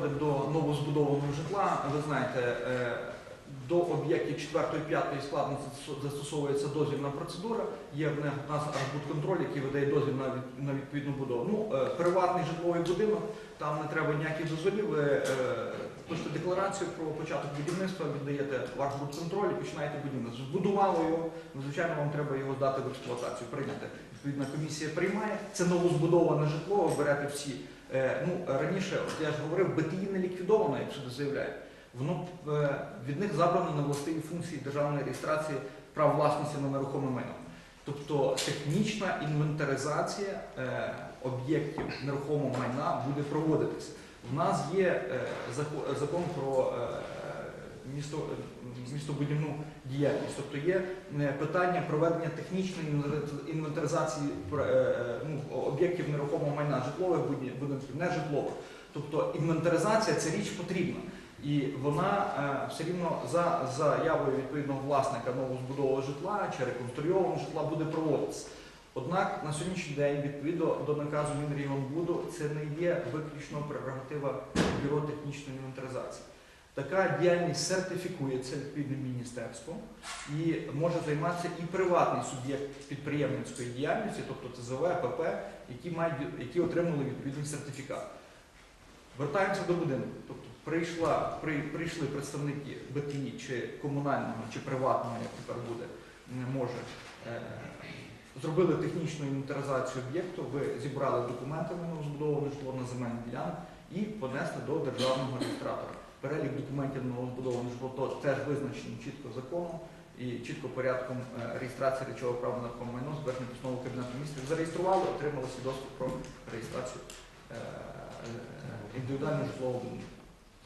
підходимо до новозбудованого житла. Ви знаєте, е, до об'єктів 4-5 складності застосовується дозвільна процедура. Є в нас арбудконтроль, який видає дозвіл на, від- на відповідну будову. Ну, е, приватний житловий будинок, там не треба ніяких дозволів. Ви е, пишете декларацію про початок будівництва, віддаєте в арбудконтроль і починаєте будівництво. Збудували його, звичайно, вам треба його здати в експлуатацію, прийняти. Відповідна комісія приймає. Це новозбудоване житло, ви берете всі. Е, ну, раніше, от я ж говорив, БТІ не ліквідовано, як не заявляють. Воно е, від них забрано на властиві функції державної реєстрації прав власності на нерухоме майно. Тобто технічна інвентаризація е, об'єктів нерухомого майна буде проводитись. У нас є закон про місто, містобудівну діяльність, тобто є е, питання проведення технічної інвентаризації е, е, ну, об'єктів нерухомого майна, житлових будинків, не житлових. Тобто інвентаризація це річ потрібна. І вона все рівно за заявою відповідного власника новозбудового житла чи реконструйованого житла буде проводитися. Однак на сьогоднішній день, відповідно до наказу Мінрегіонбуду, це не є виключно прерогатива бюро технічної інвентаризації. Така діяльність сертифікується відповідним міністерством і може займатися і приватний суб'єкт підприємницької діяльності, тобто ТЗВ, ПП, які мають які отримали відповідний сертифікат. Вертаємося до будинку. Тобто прийшла, при, прийшли представники БТІ чи комунального, чи приватного, як тепер буде, може, е, зробили технічну інвентаризацію об'єкту, ви зібрали документи на новозбудоване житло на земельну ділянку і понесли до державного реєстратора. Перелік документів на новозбудоване житло теж визначений чітко законом і чітко порядком е, реєстрації речового права на нерухоме майно, звернення постанови Кабінету міністрів. Зареєстрували, отримали свідоцтво про реєстрацію е, е, індивідуального житлового будинку.